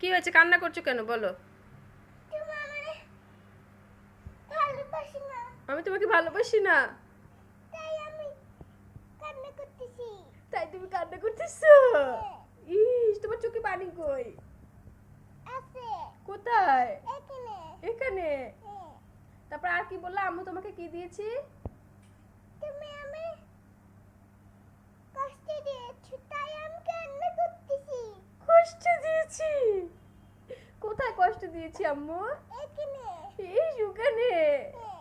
কি হয়েছে? কান্না করছ কেন? বলো। আমি তোমাকে ভালোবাসি না। তাই তুমি কান্না করতেছো? ইস তোমার চোখে পানি কই? কোথায়? এখানে। তারপর আর কি বললাম আম্মু তোমাকে কি দিয়েছি তুমি আমি কষ্ট দিয়েছ তাই আমি কান্না করতেছি কষ্ট দিয়েছি কোথায় কষ্ট দিয়েছি আম্মু? এখানে। এই ওখানে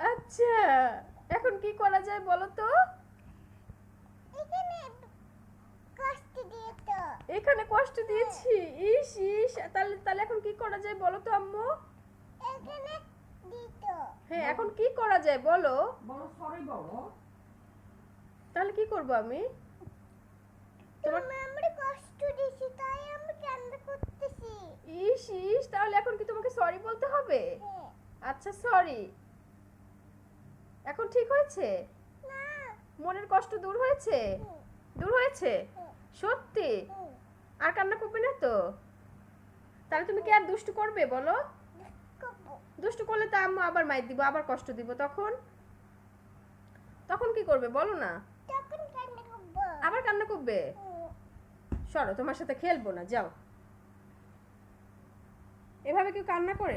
আচ্ছা এখন কি করা যায় বলো তো? এখানে কষ্ট দিয়েছ কষ্ট দিয়েছি? ইস ইস তাহলে তাহলে এখন কি করা যায় বলো তো আম্মু? এখানে দিতো হ্যাঁ এখন কি করা যায় বলো? তাহলে কি করব আমি? তোমার তুমি কষ্ট দিয়েছি তাই আমি কান্না করতেছি ইস ইস তাহলে এখন কি তোমাকে সরি বলতে হবে। আচ্ছা সরি এখন ঠিক হয়েছে? মনের কষ্ট দূর হয়েছে? দূর হয়েছে? সত্যি? আর কান্না করবে না তো? তাহলে তুমি কি আর দুষ্টু করবে বলো। দুষ্টু করলে তো আম্মু আবার মাইর দিব আবার কষ্ট দিব তখন? তখন কি করবে বলো না? আবার কান্না করবে? সরো তোমার সাথে খেলব না যাও। এভাবে কেউ কান্না করে?